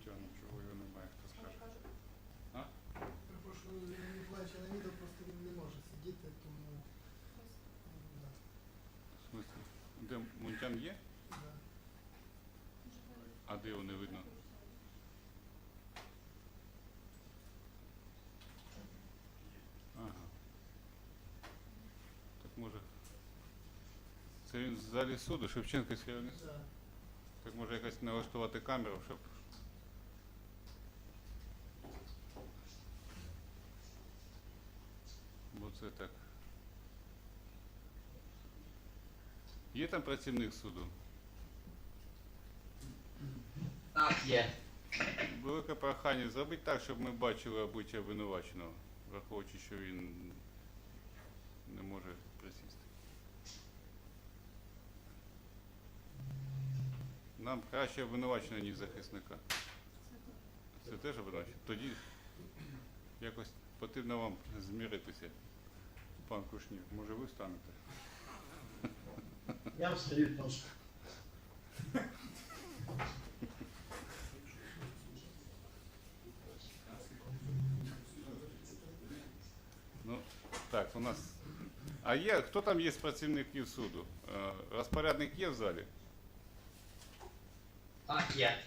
Мунтяну, чого його немає, хто скаже. А? Перепрошую, Миколаївич Леонідов просто він не може сидіти, тому да, В смислі? Де Мунтян є? да. А де його не видно? Ага. Так може. Це він в залі суду, Шевченківський? Да. Так може якось налаштувати камеру, щоб. Бо це так. Є там працівник суду? Так, є. Велике прохання зробити так, щоб ми бачили обличчя обвинуваченого, враховуючи, що він не може присісти. Нам краще обвинуваченого, ніж захисника. Це теж обвинувачення? Тоді якось потрібно вам зміритися, пан Кушнір. Може ви станете? Я встаю трошки. Ну, так, у нас. А є, хто там є з працівників суду? Е, Розпорядник є в залі? Так, є.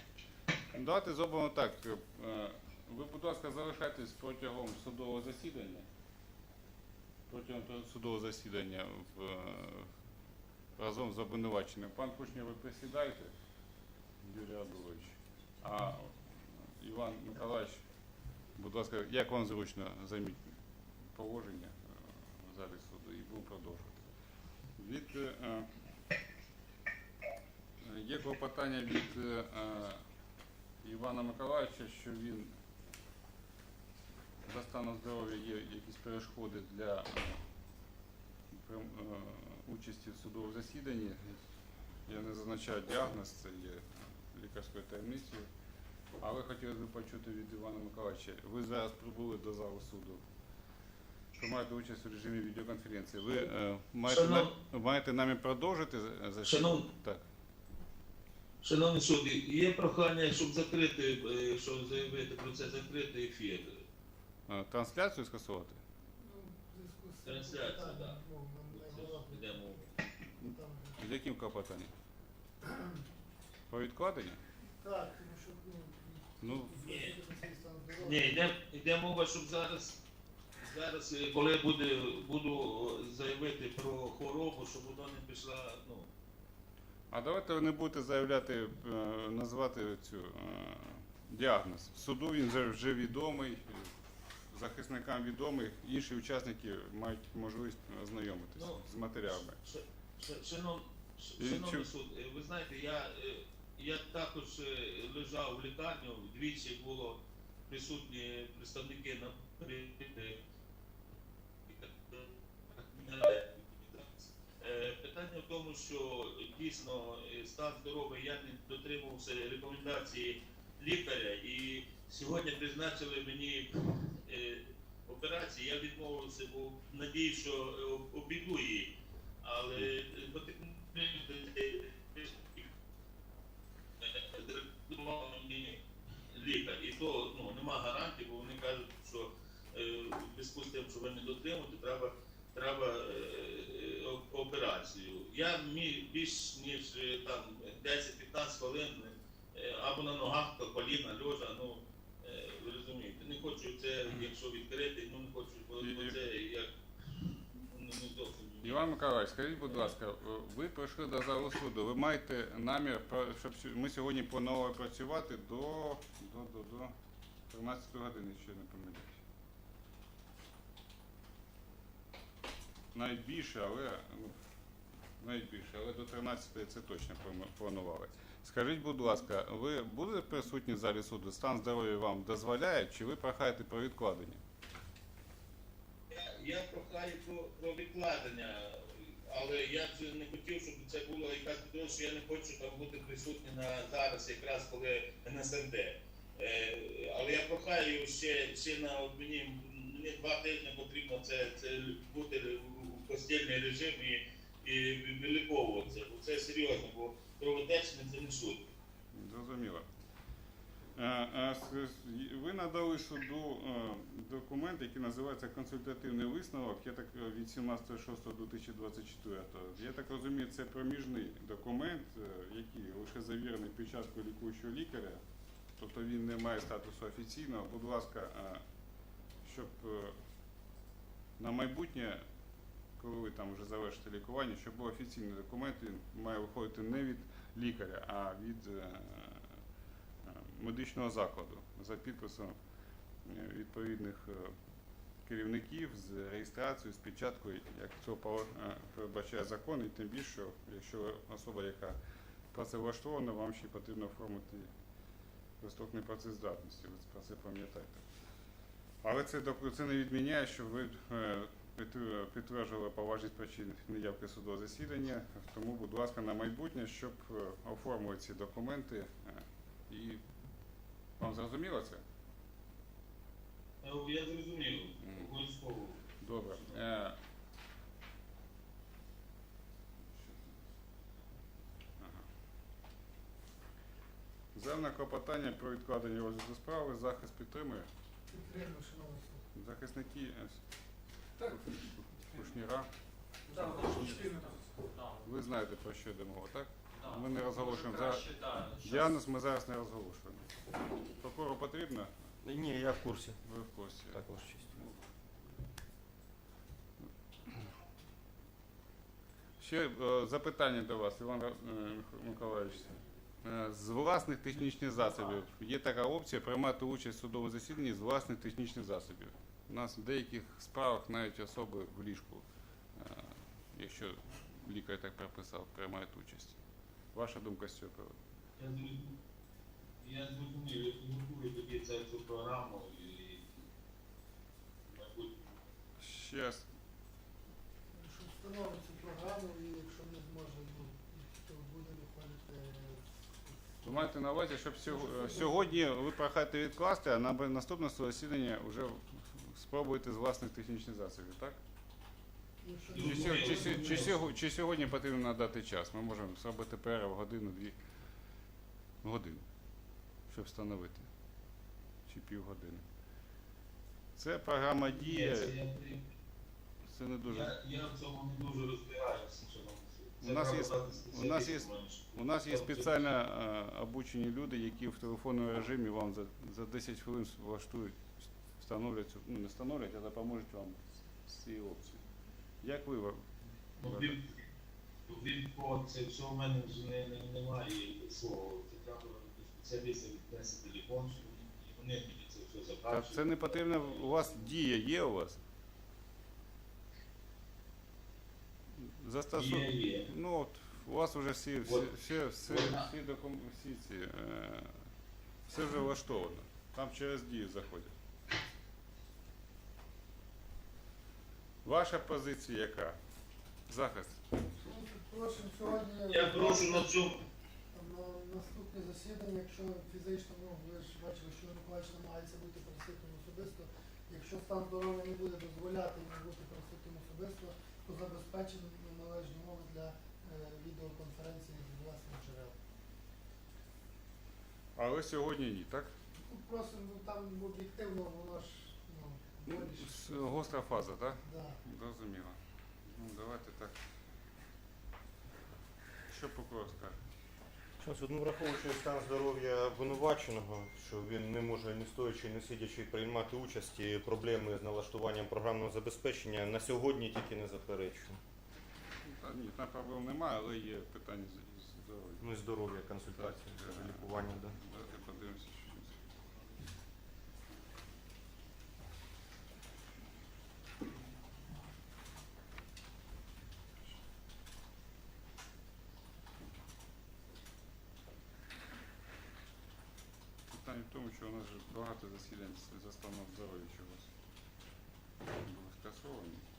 Давайте зробимо так. е, Ви, будь ласка, залишайтесь протягом судового засідання. Протягом судового засідання в, е, разом з обвинуваченим. Пан Кушнір, ви присідайте, Юрій Адулович. А Іван Миколаївич, будь ласка, як вам зручно займіть положення е, в залі суду і будемо продовжувати. Від, е, е, є клопотання від е, е, Івана Миколаївича, що він за станом здоров'я є якісь перешкоди для е, е, участі в судовому засіданні. Я не зазначаю діагноз, це є лікарською таємницею. Але хотілося б почути від Івана Миколаївича. Ви зараз прибули до залу суду. Приймаєте участь у режимі відеоконференції. Ви е, маєте, Шанов- на- маєте намір продовжити за- засідання? Шанов- Так. Шановні судді, є прохання, щоб закрити, е, щоб заявити про це закритий ефір. Е, Трансляцію скасувати? Трансляція, питанням, да. З яким клопотанням? Про відкладення? Так, тому що, ну, здоров'я. Ні, йде, йде мова, щоб зараз, зараз, е, коли буде, буду заявити про хворобу, щоб вона не пішла, ну, а давайте ви не будете заявляти, е, назвати цю е, діагноз. В суду він вже відомий, захисникам відомий, інші учасники мають можливість ознайомитися Ну, з матеріалами. Шанов, шановний суд, е, ви знаєте, я, е, я також е, лежав в лікарню, двічі було присутні представники на Питання в тому, що дійсно стан здоров'я я не дотримувався рекомендації лікаря, і сьогодні призначили мені е, операцію. Я відмовився, бо надію, що е, обійду її. Але мені лікар. І то ну, нема гарантії, бо вони кажуть, що е, в зв'язку з тим, що ви не треба, треба е, е, операцію. Я міг більш ніж е, там 10-15 хвилин або на ногах, то коліна, льожа, ну е, ви розумієте, не хочу це, якщо відкрити, ну не хочу, бо І- бо це як ну, не зовсім. Іван Миколаївич, скажіть, будь ласка, е, ви прийшли до залу суду. Ви маєте намір, щоб ми сьогодні планували працювати до, до, до, до 13 години, якщо я не помиляюсь. Навіть більше, але ну, навіть більше, але до 13 це точно планували. Скажіть, будь ласка, ви будете присутні в залі суду? Стан здоров'я вам дозволяє, чи ви прохаєте про відкладення? Я прохаю про, про відкладення, але я не хотів, щоб це було якась підозра, що я не хочу там бути присутній на зараз, якраз коли НСНД. Е, але я прохаю ще, ще на от мені, мені два тижні потрібно це, це бути в постільній режимі і виліковуватися, бо це серйозно, бо кровотечення це не шутка. Зрозуміло. Е, е, Ви надали суду е, документ, який називається консультативний висновок, я так від 17.06.2024. Я так розумію, це проміжний документ, який лише завірений печаткою лікуючого лікаря, тобто він не має статусу офіційного. Будь ласка, щоб на майбутнє, коли ви там вже завершите лікування, щоб був офіційний документ, він має виходити не від лікаря, а від медичного закладу за підписом е, відповідних е, керівників з реєстрацією, з печаткою, як цього е, передбачає закон, і тим більше, що якщо особа, яка працевлаштована, вам ще потрібно оформити листок непрацездатності, ви про це пам'ятаєте. Але це, це не відміняє, що ви підтверджували поважність причин неявки судового засідання. Тому, будь ласка, на майбутнє, щоб оформили ці документи. І вам зрозуміло це? Е, Я зрозумів, обов'язково. Добре. Е, ага. Клопотання про відкладення розгляду справи, захист підтримує. Підтримую, шановний суд. Захисники е, Так. Кушніра. Так. Ви знаєте про що йде мова, так? Ми не розголошуємо щас. Діагноз ми зараз не розголошуємо. Прокурору потрібно? Ні, я в курсі. Ви в курсі. Так, ваша честь. Ще е, запитання до вас, Іван е, Миколаївич. Е, З власних технічних засобів є така опція приймати участь в судовому засіданні з власних технічних засобів. У нас в деяких справах навіть особи в ліжку, е, якщо лікар так прописав, приймають участь. Ваша думка з цього приводу? Я зрозумів, я зрозумів, тоді цю, цю програму і, Ще раз. Щоб встановити цю програму і якщо не зможе, ну, то буде виходити. Ви маєте на увазі, щоб сього- сьогодні ви прохаєте відкласти, а на наступне засідання вже спробуєте з власних технічних засобів, так? Чи, сьо- чи, сьо- чи, чи сьогодні потрібно надати час? Ми можемо зробити перерву годину-дві годину, щоб встановити. Чи півгодини. Це програма діє, це не дуже. я, я в цьому не дуже розбираюся. У нас є- у нас є- У нас є спеціально е, обучені люди, які в телефонному режимі вам за, за 10 хвилин влаштують, встановлять, цю- ну не встановлять, а допоможуть вам з цією опцією. Як ви по це все в мене вже не, не, немає свого. Це треба до спеціаліста віднести телефон, і вони мені це все Та закачують. це не потрібно, у вас дія є у вас? Застосу... Є, є. Ну от, у вас вже всі, всі, От. всі, всі, всі, докум... всі ці, е... все вже влаштовано. Там через дію заходять. Ваша позиція яка? Захист. Просимо сьогодні. Я прошу на цьому. На наступне засідання, якщо фізично, ну ви ж бачили, що Миколаївич намагається бути присутнім особисто. Якщо стан здоров'я не буде дозволяти йому бути присутнім особисто, то забезпечимо належні умови для е, відеоконференції з власних джерел. Але сьогодні ні, так? Ну, Просимо, ну, там об'єктивно воно ж Гостра фаза, так? Да. Зрозуміло. Ну, давайте так. Що прокурор скаже? Що, ну, враховуючи стан здоров'я обвинуваченого, що він не може ні стоячи, ні сидячи приймати участь, і проблеми з налаштуванням програмного забезпечення на сьогодні тільки не заперечую. Та ні, там проблем немає, але є питання з з здоров'я. Ну і здоров'я, консультації, лікування, да. Давайте подивимося, що це. Питання в тому, що у нас же багато засідань за станом здоров'я чогось були скасовані.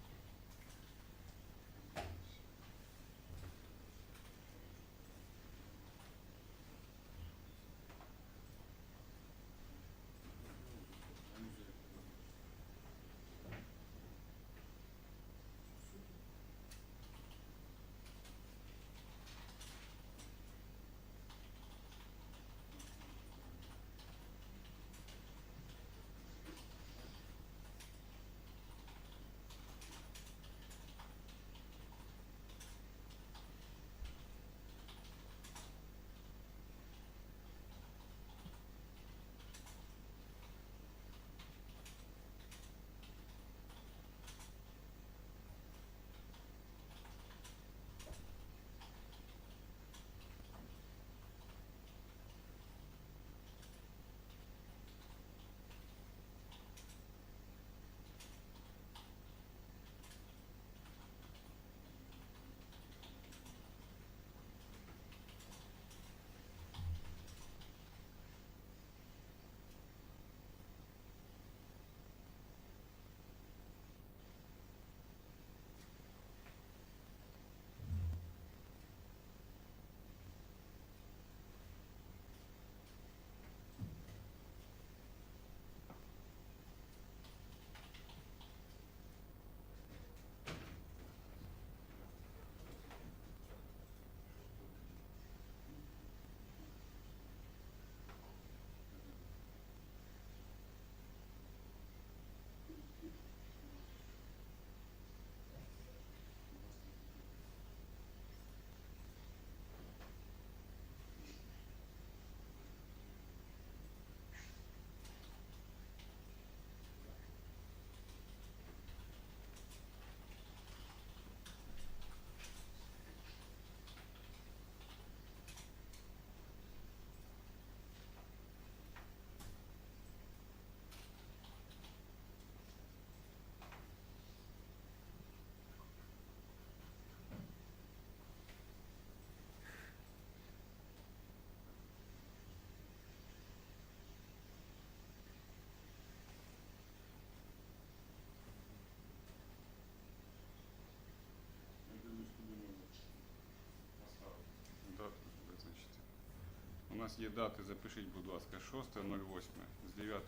Нас є дати, запишіть, будь ласка, 6.08 з 9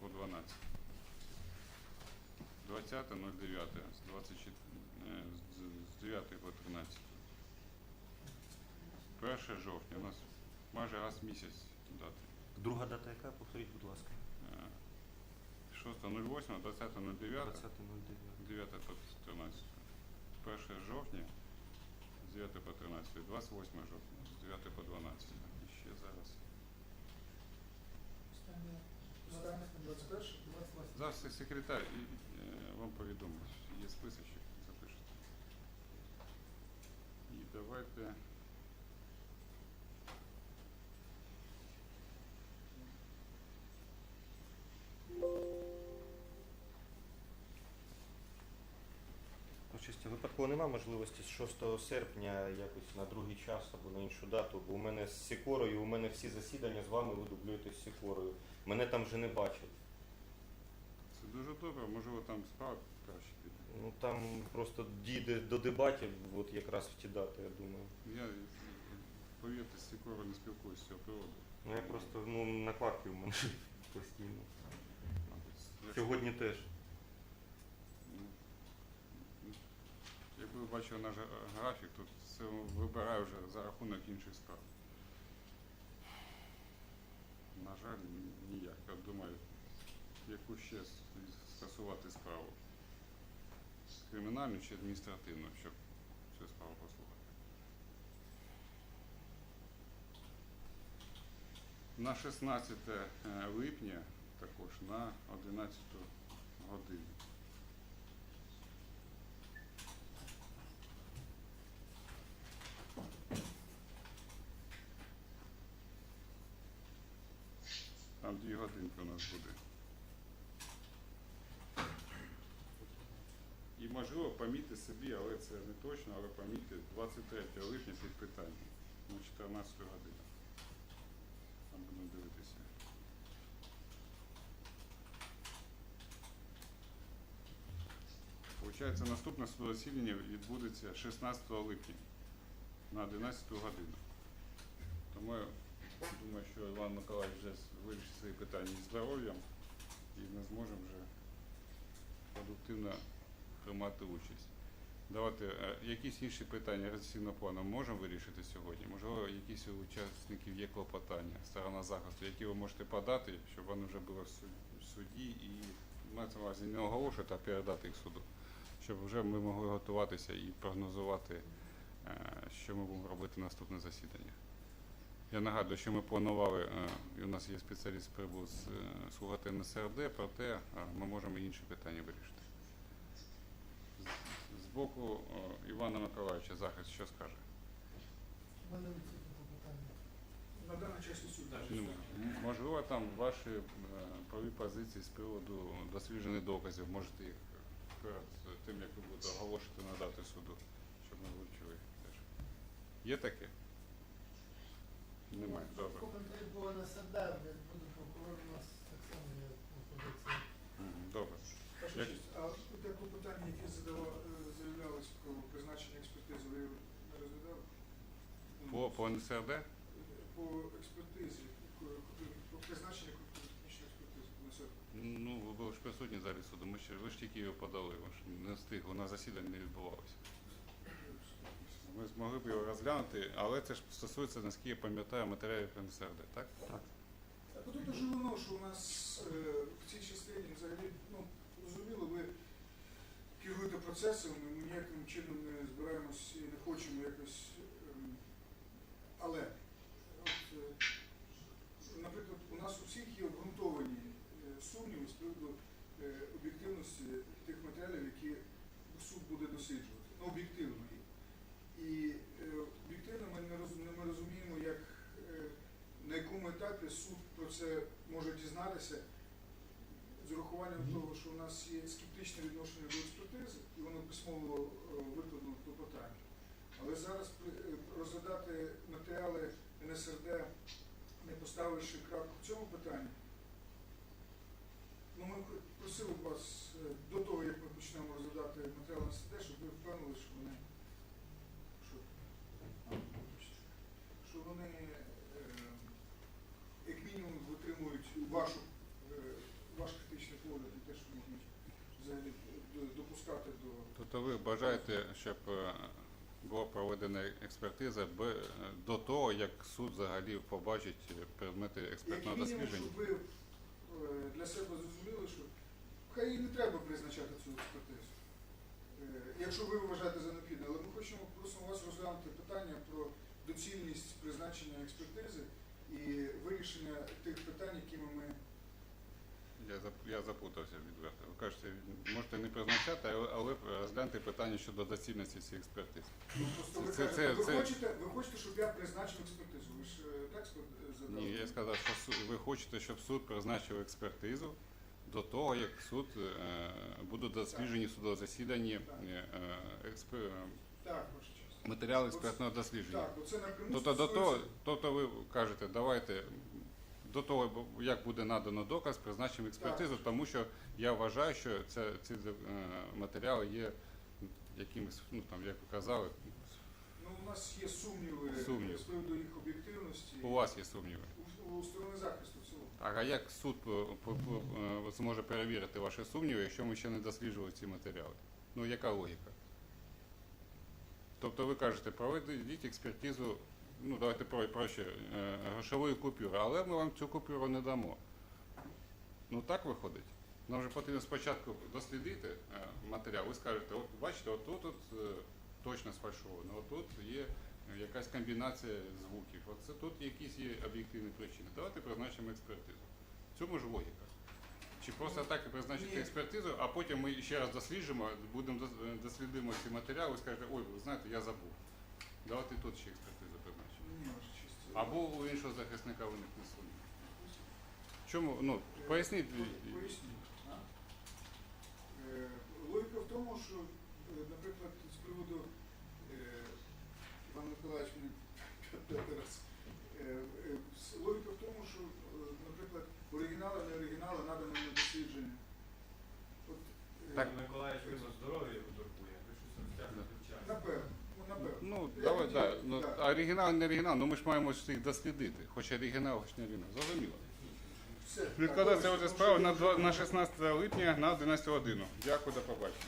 по 12. 20.09 з 24, е, з- з 9 по 13. 1 жовтня у нас майже раз в місяць дати. Друга дата яка? Повторіть, будь ласка. Е, 6.08, 20.09, 20.09. 9 по 13. 1 жовтня з 9 по 13, 28 жовтня з 9 по 12. Ще зараз. Останнє Останнє 21? 28. Зараз секретар і, і вам повідомить, є списочок, запишете. І давайте. Чисто випадково нема можливості з 6 серпня якось на другий час або на іншу дату, бо у мене з Сікорою, у мене всі засідання з вами ви дублюєте з Сікорою. Мене там вже не бачать. Це дуже добре, можливо там справа краще піде. Ну там просто дійде до дебатів, от якраз в ті дати, я думаю. Я, повірте, з Сікоро не спілкуюся з цього приводу. Ну я просто ну накладки в мене постійно. Сьогодні теж. Ну, ну, Якби ви бачили наш графік, то це вибираю вже за рахунок інших справ. На жаль, ніяк. Я думаю, яку ще скасувати справу. Кримінальну чи адміністративну, щоб цю справу послухати. На 16 е, липня також на 11 годину. Дві годинки у нас буде. І можливо помітьте собі, але це не точно, але помітьте 23 липня під питання на 14 годину. Там будемо дивитися. Получається, наступне судове засідання відбудеться 16 липня на 11 годину. Тому думаю, що Іван Миколаївич вже вирішить свої питання із здоров'ям і ми зможемо вже продуктивно приймати участь. Давайте, е, якісь інші питання реєстраційного плану можемо вирішити сьогодні? Можливо, якісь учасників є клопотання, сторона захисту, які ви можете подати, щоб вони вже були в суді і мається увазі не оголошувати, а передати їх суду, щоб вже ми могли готуватися і прогнозувати, е, що ми будемо робити наступне засідання. Я нагадую, що ми планували, е, і у нас є спеціаліст прибув з е, слухати НСРД, проте е, ми можемо і інші питання вирішити. З- боку Івана Миколаївича захист що скаже? На даний час не сюди. Можливо, там ваші праві позиції з приводу досліджених доказів, можете їх перед тим, як ви будете оголошувати надати суду, щоб ми вивчили їх теж. Є таке? Немає, добре. Було на СРД, як буде прокурор, у нас так само є позиція. Мгм, Добре. Ваша Як- честь, а те клопотання, які задава- е, заявлялись про призначення експертизи, ви не розглядали? По, по НСРД? По експертизі, ко- про призначення технічної експертизи. на СР. Ну, ви були ж присутні в залі суду. Ми ще, ви ж тільки його подали, ви ж не встигли, на засіданні не відбувалося. Ми змогли б його розглянути, але це ж стосується, наскільки я пам'ятаю, матеріалів НСРД, так? Так. А тут дуже воно, що у нас е, в цій частині взагалі, ну, зрозуміло, ви керуєте процесом, і ми ніяким чином не збираємось і не хочемо якось. ем, але, от, е, наприклад, у нас у всіх є обґрунтовані е, сумніви з приводу е, об'єктивності тих матеріалів, які суд буде досліджувати. Ну. І е, об'єктивно ми не розуміємо, як е, на якому етапі суд про це може дізнатися з урахуванням того, що у нас є скептичне відношення до експертизи, і воно письмово е, викладено в клопотанні. Але зараз розглядати матеріали НСРД, не поставивши крапку в цьому питанні, ну, ми просили б вас до того, як ми почнемо розглядати матеріали НСРД, щоб ви впевнили, що вони, що, а, вибачте, що вони е, Тобто ви бажаєте, щоб е, була проведена експертиза е, до того, як суд взагалі побачить е, предмети Як мінімум, дослідження? щоб ви е, для себе зрозуміли, що хай і не треба призначати цю експертизу. Е, Якщо ви вважаєте за необхідне, але ми хочемо просимо вас розглянути питання про доцільність призначення експертизи і вирішення тих питань, якими ми Я, я запутався відверто. Ви кажете, можете не призначати, але, розгляньте питання щодо доцільності цієї експертизи. ну, ви Це- це- ви, це- Хочете, ви хочете, щоб я призначив експертизу. Ви ж е, так ск- задали? Ні, я сказав, що ви хочете, щоб суд призначив експертизу до того, як суд е, будуть досліджені в судовому засіданні е, е, експе- Так, матеріали експертного дослідження. Так, оце напряму Тобто до того, тобто ви кажете, давайте до того, як буде надано доказ, призначимо експертизу, тому що я вважаю, що це, ці е, матеріали є якимось, ну там, як ви казали, Ну, у нас є сумніви Сумнів. з приводу їх об'єктивності. у вас є сумніви. У, у сторони захисту в цілому. А як суд е, е, зможе перевірити ваші сумніви, якщо ми ще не досліджували ці матеріали? Ну яка логіка? Тобто ви кажете, проведіть експертизу, ну давайте про- проще, е, грошової купюри, але ми вам цю купюру не дамо. Ну так виходить. Нам же потрібно спочатку дослідити е, матеріал. Ви скажете, от бачите, отут от, е, точно сфальшовано, отут є якась комбінація звуків, оце тут якісь є об'єктивні причини. Давайте призначимо експертизу. В цьому ж логіка. Чи просто так і призначити експертизу, а потім ми ще раз досліджимо, будемо дослідимо ці матеріали і скажете, ой, ви знаєте, я забув. Давайте тут ще експертизу призначимо. Ні, ваша честь. Або у іншого захисника виникне сумнів. Чому? Ну, поясніть. Е, Логіка в тому, що, е, наприклад, з приводу е, Іван Миколаївич мені п'ятий раз. Логіка в тому, що, наприклад, оригінали, не оригінали надано на дослідження. От, Так. Миколаївич видно здоров'я Ну, давай, да. Ну, а оригінал, не оригінал, ну ми ж маємо ж їх дослідити. Хоч оригінал, хоч не оригінал. Зрозуміло. Відкладається Так, справа на, два- на 16 липня на 11 годину. Дякую, до побачення.